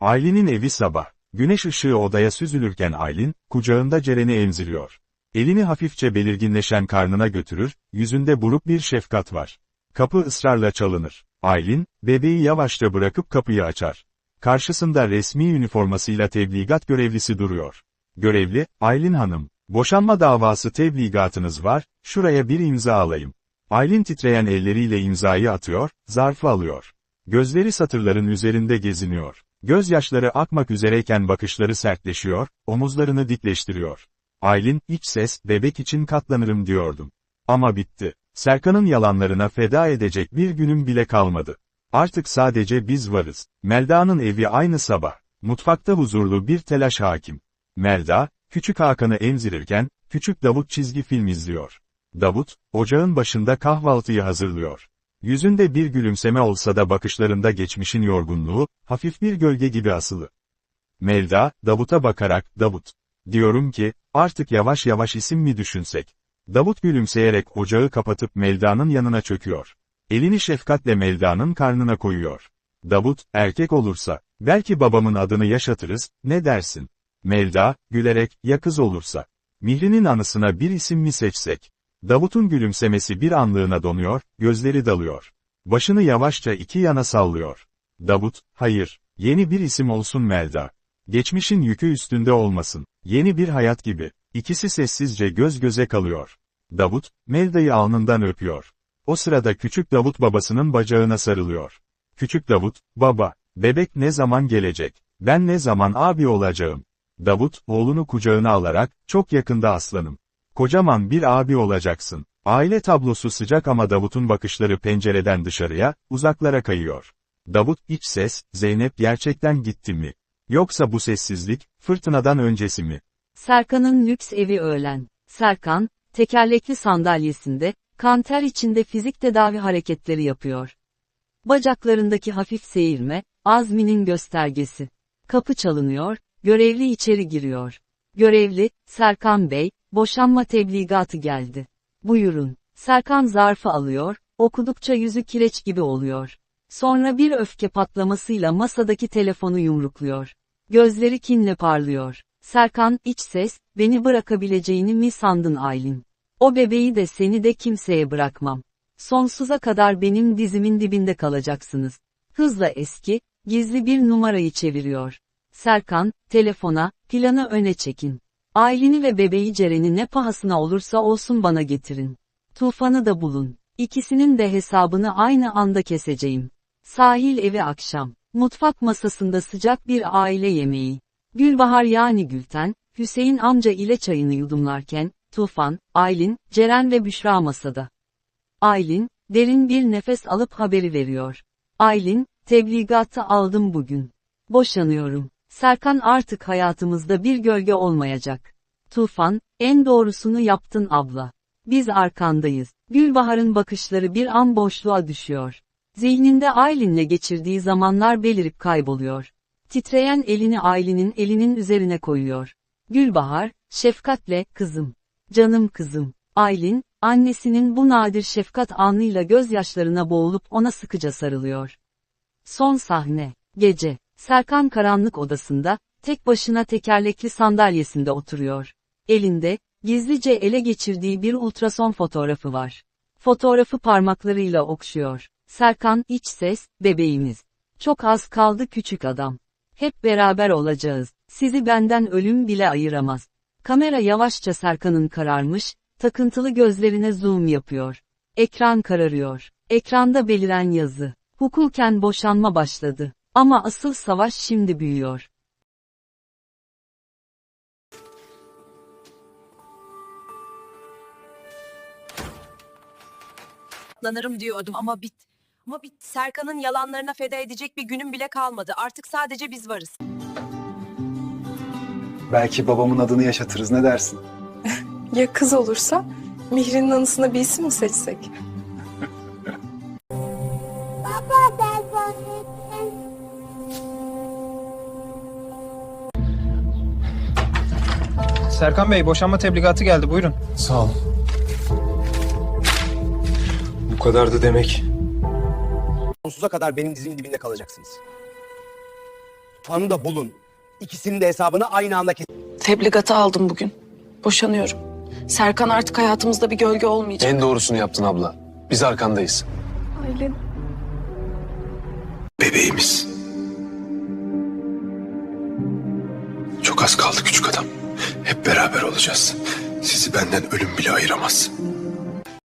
Aylin'in evi sabah. Güneş ışığı odaya süzülürken Aylin, kucağında Ceren'i emziriyor. Elini hafifçe belirginleşen karnına götürür, yüzünde buruk bir şefkat var. Kapı ısrarla çalınır. Aylin, bebeği yavaşça bırakıp kapıyı açar. Karşısında resmi üniformasıyla tebligat görevlisi duruyor. Görevli, Aylin Hanım, boşanma davası tebligatınız var, şuraya bir imza alayım. Aylin titreyen elleriyle imzayı atıyor, zarfı alıyor. Gözleri satırların üzerinde geziniyor. Gözyaşları akmak üzereyken bakışları sertleşiyor, omuzlarını dikleştiriyor. Aylin, iç ses, bebek için katlanırım diyordum. Ama bitti. Serkan'ın yalanlarına feda edecek bir günüm bile kalmadı. Artık sadece biz varız. Melda'nın evi aynı sabah. Mutfakta huzurlu bir telaş hakim. Melda, küçük Hakan'ı emzirirken, küçük Davut çizgi film izliyor. Davut, ocağın başında kahvaltıyı hazırlıyor. Yüzünde bir gülümseme olsa da bakışlarında geçmişin yorgunluğu, hafif bir gölge gibi asılı. Melda, Davut'a bakarak, Davut. Diyorum ki, artık yavaş yavaş isim mi düşünsek? Davut gülümseyerek ocağı kapatıp Melda'nın yanına çöküyor. Elini şefkatle Melda'nın karnına koyuyor. Davut, erkek olursa, belki babamın adını yaşatırız, ne dersin? Melda, gülerek, ya kız olursa? Mihri'nin anısına bir isim mi seçsek? Davut'un gülümsemesi bir anlığına donuyor, gözleri dalıyor. Başını yavaşça iki yana sallıyor. Davut, hayır, yeni bir isim olsun Melda. Geçmişin yükü üstünde olmasın, yeni bir hayat gibi. İkisi sessizce göz göze kalıyor. Davut, Melda'yı alnından öpüyor. O sırada küçük Davut babasının bacağına sarılıyor. Küçük Davut, baba, bebek ne zaman gelecek? Ben ne zaman abi olacağım? Davut, oğlunu kucağına alarak, çok yakında aslanım. Kocaman bir abi olacaksın. Aile tablosu sıcak ama Davut'un bakışları pencereden dışarıya, uzaklara kayıyor. Davut, iç ses, Zeynep gerçekten gitti mi? Yoksa bu sessizlik, fırtınadan öncesi mi? Serkan'ın lüks evi öğlen. Serkan, tekerlekli sandalyesinde, kanter içinde fizik tedavi hareketleri yapıyor. Bacaklarındaki hafif seyirme, azminin göstergesi. Kapı çalınıyor, görevli içeri giriyor. Görevli, Serkan Bey, boşanma tebligatı geldi. Buyurun. Serkan zarfı alıyor, okudukça yüzü kireç gibi oluyor. Sonra bir öfke patlamasıyla masadaki telefonu yumrukluyor. Gözleri kinle parlıyor. Serkan, iç ses, beni bırakabileceğini mi sandın Aylin? O bebeği de seni de kimseye bırakmam. Sonsuza kadar benim dizimin dibinde kalacaksınız. Hızla eski, gizli bir numarayı çeviriyor. Serkan, telefona, planı öne çekin. Aylin'i ve bebeği Ceren'i ne pahasına olursa olsun bana getirin. Tufan'ı da bulun. İkisinin de hesabını aynı anda keseceğim. Sahil evi akşam. Mutfak masasında sıcak bir aile yemeği. Gülbahar yani Gülten, Hüseyin amca ile çayını yudumlarken, Tufan, Aylin, Ceren ve Büşra masada. Aylin, derin bir nefes alıp haberi veriyor. Aylin, tebligatı aldım bugün. Boşanıyorum. Serkan artık hayatımızda bir gölge olmayacak. Tufan, en doğrusunu yaptın abla. Biz arkandayız. Gülbahar'ın bakışları bir an boşluğa düşüyor. Zihninde Aylin'le geçirdiği zamanlar belirip kayboluyor. Titreyen elini Aylin'in elinin üzerine koyuyor. Gülbahar, şefkatle, kızım. Canım kızım. Aylin, annesinin bu nadir şefkat anıyla gözyaşlarına boğulup ona sıkıca sarılıyor. Son sahne. Gece. Serkan karanlık odasında, tek başına tekerlekli sandalyesinde oturuyor. Elinde, gizlice ele geçirdiği bir ultrason fotoğrafı var. Fotoğrafı parmaklarıyla okşuyor. Serkan, iç ses, bebeğimiz. Çok az kaldı küçük adam. Hep beraber olacağız. Sizi benden ölüm bile ayıramaz. Kamera yavaşça Serkan'ın kararmış, takıntılı gözlerine zoom yapıyor. Ekran kararıyor. Ekranda beliren yazı. Hukuken boşanma başladı. Ama asıl savaş şimdi büyüyor. Lanırım diyordum ama bit. Ama bit. Serkan'ın yalanlarına feda edecek bir günüm bile kalmadı. Artık sadece biz varız. Belki babamın adını yaşatırız ne dersin? Ya kız olursa Mihri'nin anısına bir isim mi seçsek? Serkan Bey, boşanma tebligatı geldi. Buyurun. Sağ ol. Bu kadardı demek. sonsuza kadar benim dizimin dibinde kalacaksınız. mutfağını da bulun. İkisinin de hesabını aynı anda kes. Tebligatı aldım bugün. Boşanıyorum. Serkan artık hayatımızda bir gölge olmayacak. En doğrusunu yaptın abla. Biz arkandayız. Aylin. Bebeğimiz. Çok az kaldı küçük adam. Beraber olacağız. Sizi benden ölüm bile ayıramaz.